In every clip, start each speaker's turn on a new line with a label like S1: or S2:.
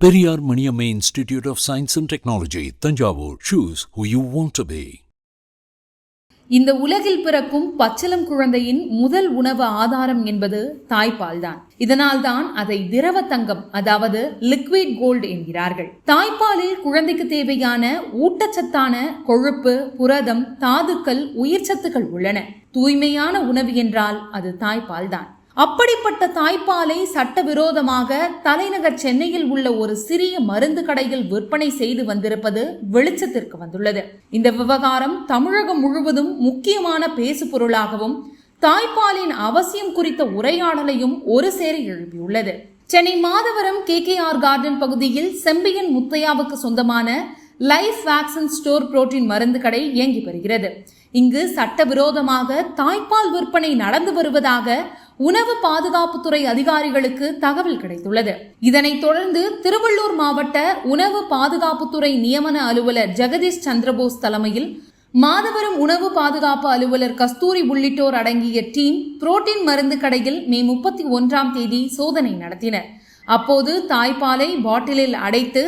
S1: Periyar Maniammai institute of science and technology Thanjavur. Choose who you want to be
S2: இந்த உலகில் பிறக்கும் பச்சிளம் குழந்தையின் முதல் உணவு ஆதாரம் என்பது தாய்ப்பால்தான். இதனால்தான் அதை திரவ தங்கம் அதாவது லிக்விட் கோல்டு என்கிறார்கள். தாய்ப்பாலில் குழந்தைக்கு தேவையான ஊட்டச்சத்தான கொழுப்பு புரதம் தாதுக்கள் உயிர்ச்சத்துக்கள் உள்ளன. தூய்மையான உணவு என்றால் அது தாய்ப்பால் தான் அப்படிப்பட்ட தாய்ப்பாலை சட்டவிரோதமாக தலைநகர் சென்னையில் உள்ள ஒரு சிறிய மருந்து கடையில் விற்பனை செய்து வந்திருப்பது வெளிச்சத்திற்கு வந்துள்ளது. இந்த விவகாரம் தமிழகம் முழுவதும் முக்கியமான பேசு பொருளாகவும் தாய்ப்பாலின் அவசியம் குறித்த உரையாடலையும் ஒரு சேர எழுப்பியுள்ளது. Chennai Madhavaram K K R garden பகுதியில் செம்பியன் முத்தையாவுக்கு சொந்தமான லைஃப் வேக்சின் ஸ்டோர் புரோட்டீன் மருந்து கடை இயங்கி வருகிறது. இங்கு சட்டவிரோதமாக தாய்ப்பால் விற்பனை நடந்து வருவதாக உணவு பாதுகாப்புத்துறை அதிகாரிகளுக்கு தகவல் கிடைத்துள்ளது. இதனைத் தொடர்ந்து திருவள்ளூர் மாவட்ட உணவு பாதுகாப்புத்துறை நியமன அலுவலர் ஜெகதீஷ் சந்திரபோஸ் தலைமையில் மாதவரம் உணவு பாதுகாப்பு அலுவலர் கஸ்தூரி உள்ளிட்டோர் அடங்கிய டீம் புரோட்டீன் மருந்து கடையில் மே முப்பத்தி ஒன்றாம் தேதி சோதனை நடத்தினர். அப்போது தாய்ப்பாலை பாட்டிலில் அடைத்து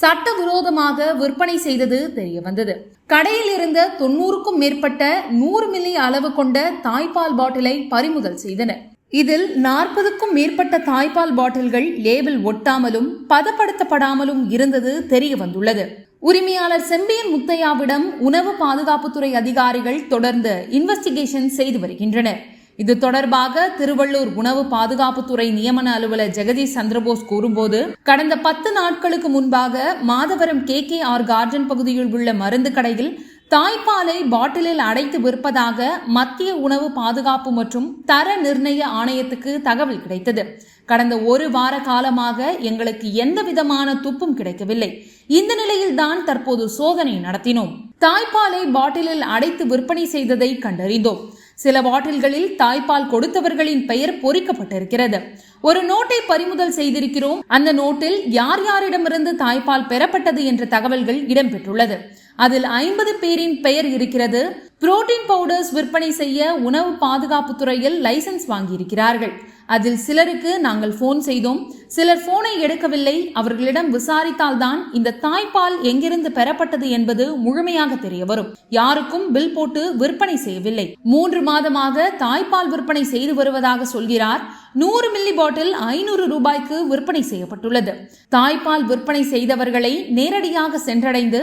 S2: சட்டவிரோதமாக விற்பனை செய்தது தெரிய வந்தது கடையில் இருந்த தொண்ணூறுக்கும் மேற்பட்ட நூறு மில்லி அளவு கொண்ட தாய்ப்பால் பாட்டிலை பறிமுதல் செய்தனர். இதில் நாற்பதுக்கும் மேற்பட்ட தாய்ப்பால் பாட்டில்கள் லேபிள் ஒட்டாமலும் பதப்படுத்தப்படாமலும் இருந்தது தெரிய வந்துள்ளது உரிமையாளர் செம்பியன் முத்தையாவிடம் உணவு பாதுகாப்புத்துறை அதிகாரிகள் தொடர்ந்து இன்வெஸ்டிகேஷன் செய்து வருகின்றனர். இது தொடர்பாக திருவள்ளூர் உணவு பாதுகாப்புத்துறை நியமன அலுவலர் ஜெகதீஷ் சந்திரபோஸ் கூறும்போது கடந்த பத்து நாட்களுக்கு முன்பாக Madhavaram K K R garden பகுதியில் உள்ள மருந்து கடையில் தாய்ப்பாலை பாட்டிலில் அடைத்து விற்பதாக மத்திய உணவு பாதுகாப்பு மற்றும் தர நிர்ணய ஆணையத்துக்கு தகவல் கிடைத்தது. கடந்த ஒரு வார காலமாக எங்களுக்கு எந்த விதமான துப்பும் கிடைக்கவில்லை. இந்த நிலையில் தான் தற்போது சோதனை நடத்தினோம். தாய்ப்பாலை பாட்டிலில் அடைத்து விற்பனை செய்ததை கண்டறிந்தோம். சில பாட்டில்களில் தாய்ப்பால் கொடுத்தவர்களின் பெயர் பொறிக்கப்பட்டிருக்கிறது. ஒரு நோட்டை பறிமுதல் செய்திருக்கிறோம். அந்த நோட்டில் யார் யாரிடமிருந்து தாய்ப்பால் பெறப்பட்டது என்ற தகவல்கள் இடம்பெற்றுள்ளது. அதில் ஐம்பது பேரின் பெயர் இருக்கிறது. புரோட்டீன் பவுடர்ஸ் விற்பனை செய்ய உணவு பாதுகாப்பு துறையில் லைசன்ஸ் வாங்கியிருக்கிறார்கள். அதில் சிலருக்கு நாங்கள் போன் செய்தோம். சிலர் போனை எடுக்கவில்லை. அவர்களிடம் விசாரித்தால்தான் இந்த தாய்ப்பால் எங்கிருந்து பெறப்பட்டது என்பது முழுமையாக தெரிய வரும் யாருக்கும் பில் போட்டு விற்பனை செய்யவில்லை. மூன்று மாதமாக தாய்ப்பால் விற்பனை செய்து வருவதாக சொல்கிறார். நூறு மில்லி பாட்டில் ஐநூறு ரூபாய்க்கு விற்பனை செய்யப்பட்டுள்ளது. தாய்ப்பால் விற்பனை செய்தவர்களை நேரடியாக சென்றடைந்து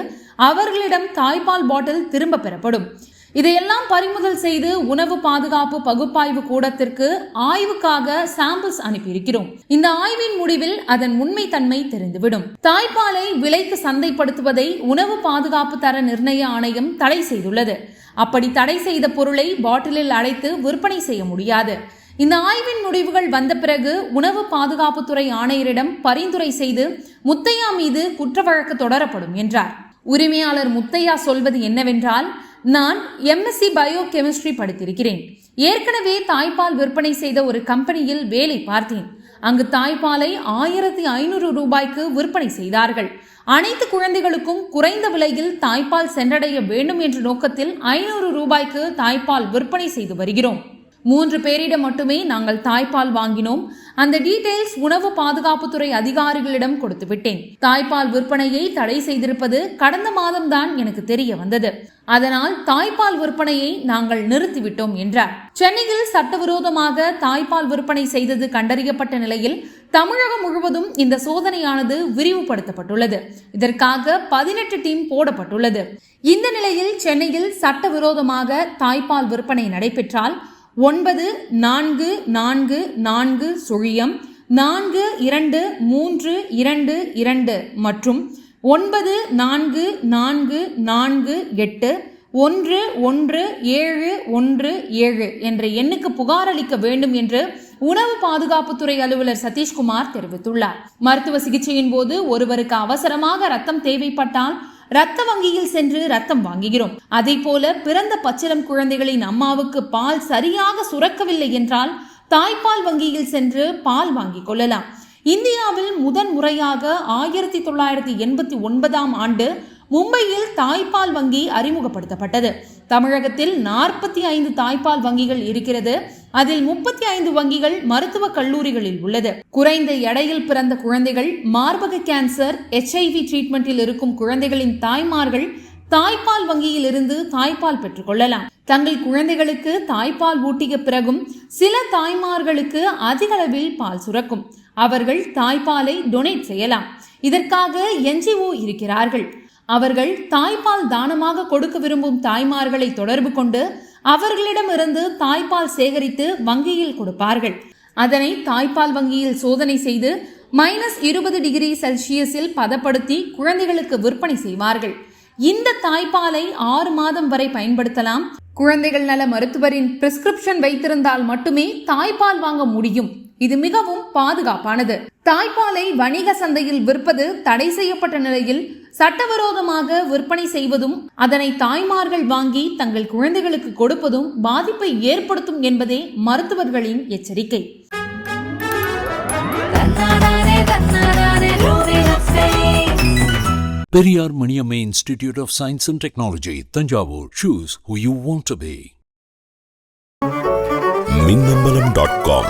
S2: அவர்களிடம் தாய்ப்பால் பாட்டில் திரும்ப பெறப்படும். இதையெல்லாம் பறிமுதல் செய்து உணவு பாதுகாப்பு பகுப்பாய்வு கூடத்திற்கு ஆய்வுக்காக சாம்பிள்ஸ் அனுப்பியிருக்கிறோம். இந்த ஆய்வின் முடிவில் அதன் உண்மை தன்மை தெரிந்துவிடும். தாய்ப்பாலை விலைக்கு சந்தைப்படுத்துவதை உணவு பாதுகாப்பு தர நிர்ணய ஆணையம் தடை செய்துள்ளது. அப்படி தடை செய்த பொருளை பாட்டிலில் அடைத்து விற்பனை செய்ய முடியாது. இந்த ஆய்வின் முடிவுகள் வந்த பிறகு உணவு பாதுகாப்புத்துறை ஆணையரிடம் பரிந்துரை செய்து முத்தையா மீது குற்ற வழக்கு தொடரப்படும் என்றார். உரிமையாளர் முத்தையா சொல்வது என்னவென்றால் நான் எம்எஸ்சி பயோ கெமிஸ்ட்ரி படித்திருக்கிறேன். ஏற்கனவே தாய்ப்பால் விற்பனை செய்த ஒரு கம்பெனியில் வேலை பார்த்தேன். அங்கு தாய்ப்பாலை ஆயிரத்தி ஐநூறு ரூபாய்க்கு விற்பனை செய்தார்கள். அனைத்து குழந்தைகளுக்கும் குறைந்த விலையில் தாய்ப்பால் சென்றடைய வேண்டும் என்ற நோக்கத்தில் ஐநூறு ரூபாய்க்கு தாய்ப்பால் விற்பனை செய்து வருகிறோம். மூன்று பேரிடம் மட்டுமே நாங்கள் தாய்ப்பால் வாங்கினோம். அந்த டீடைல்ஸ் உணவு பாதுகாப்புத்துறை அதிகாரிகளிடம் கொடுத்து விட்டேன் தாய்ப்பால் விற்பனையை தடை செய்திருப்பது கடந்த மாதம்தான் எனக்கு தெரிய வந்தது அதனால் தாய்ப்பால் விற்பனையை நாங்கள் நிறுத்திவிட்டோம் என்றார். சென்னையில் சட்டவிரோதமாக தாய்ப்பால் விற்பனை செய்தது கண்டறியப்பட்ட நிலையில் தமிழகம் முழுவதும் இந்த சோதனையானது விரிவுபடுத்தப்பட்டுள்ளது. இதற்காக பதினெட்டு டீம் போடப்பட்டுள்ளது. இந்த நிலையில் சென்னையில் சட்டவிரோதமாக தாய்ப்பால் விற்பனை நடைபெற்றால் ஒன்பது நான்கு நான்கு நான்கு சுழியம். நான்கு இரண்டு மூன்று இரண்டு இரண்டு மற்றும் ஒன்பது நான்கு நான்கு நான்கு எட்டு ஒன்று ஒன்று ஏழு ஒன்று ஏழு என்ற எண்ணுக்கு புகார் அளிக்க வேண்டும் என்று உணவு பாதுகாப்புத்துறை அலுவலர் சதீஷ்குமார் தெரிவித்துள்ளார். மருத்துவ சிகிச்சையின் போது ஒருவருக்கு அவசரமாக ரத்தம் தேவைப்பட்டால் ரத்த வங்கியில் சென்று ரத்தம் வாங்குகிறோம். அதே போல பிறந்த பச்சிலம் குழந்தைகளின் அம்மாவுக்கு பால் சரியாக சுரக்கவில்லை என்றால் தாய்ப்பால் வங்கியில் சென்று பால் வாங்கிக் கொள்ளலாம். இந்தியாவில் முதன் முறையாக ஆயிரத்தி தொள்ளாயிரத்தி எண்பத்தி ஒன்பதாம் ஆண்டு மும்பையில் தாய்ப்பால் வங்கி அறிமுகப்படுத்தப்பட்டது. தமிழகத்தில் நாற்பத்தி ஐந்து தாய்ப்பால் வங்கிகள் இருக்கிறது. அதில் முப்பத்தி ஐந்து வங்கிகள் மருத்துவ கல்லூரிகளில் உள்ளது. குறைந்த எடையில் பிறந்த குழந்தைகள் மார்பக கேன்சர் எச்ஐவி ட்ரீட்மெண்டில் இருக்கும் குழந்தைகளின் தாய்மார்கள் தாய்ப்பால் வங்கியில் இருந்து தாய்ப்பால் பெற்றுக்கொள்ளலாம் தங்கள் குழந்தைகளுக்கு தாய்ப்பால் ஊட்டிய பிறகும் சில தாய்மார்களுக்கு அதிக அளவில் பால் சுரக்கும். அவர்கள் தாய்ப்பாலை டொனேட் செய்யலாம். இதற்காக என்ஜிஓ இருக்கிறார்கள். அவர்கள் தாய்ப்பால் தானமாக கொடுக்க விரும்பும் தாய்மார்களை தொடர்பு கொண்டு அவர்களிடமிருந்து தாய்ப்பால் சேகரித்து வங்கியில் கொடுப்பார்கள். அதனை தாய்ப்பால் வங்கியில் சோதனை செய்து மைனஸ் இருபது டிகிரி செல்சியஸில் பதப்படுத்தி குழந்தைகளுக்கு விற்பனை செய்வார்கள். இந்த தாய்ப்பாலை ஆறு மாதம் வரை பயன்படுத்தலாம். குழந்தைகள் நல மருத்துவரின் பிரிஸ்கிரிப்ஷன் வைத்திருந்தால் மட்டுமே தாய்ப்பால் வாங்க முடியும். இது மிகவும் பாதுகாப்பானது தாய்ப்பாலை வணிக சந்தையில் விற்பது தடை செய்யப்பட்ட நிலையில் சட்டவிரோதமாக விற்பனை செய்வதும் அதனை தாய்மார்கள் வாங்கி தங்கள் குழந்தைகளுக்கு கொடுப்பதும் பாதிப்பை ஏற்படுத்தும் என்பதே மருத்துவர்களின் எச்சரிக்கை
S1: Periyar Maniamma Institute of Science and Technology, Tanjavur. Choose who you want to be.
S3: Minnambalam dot com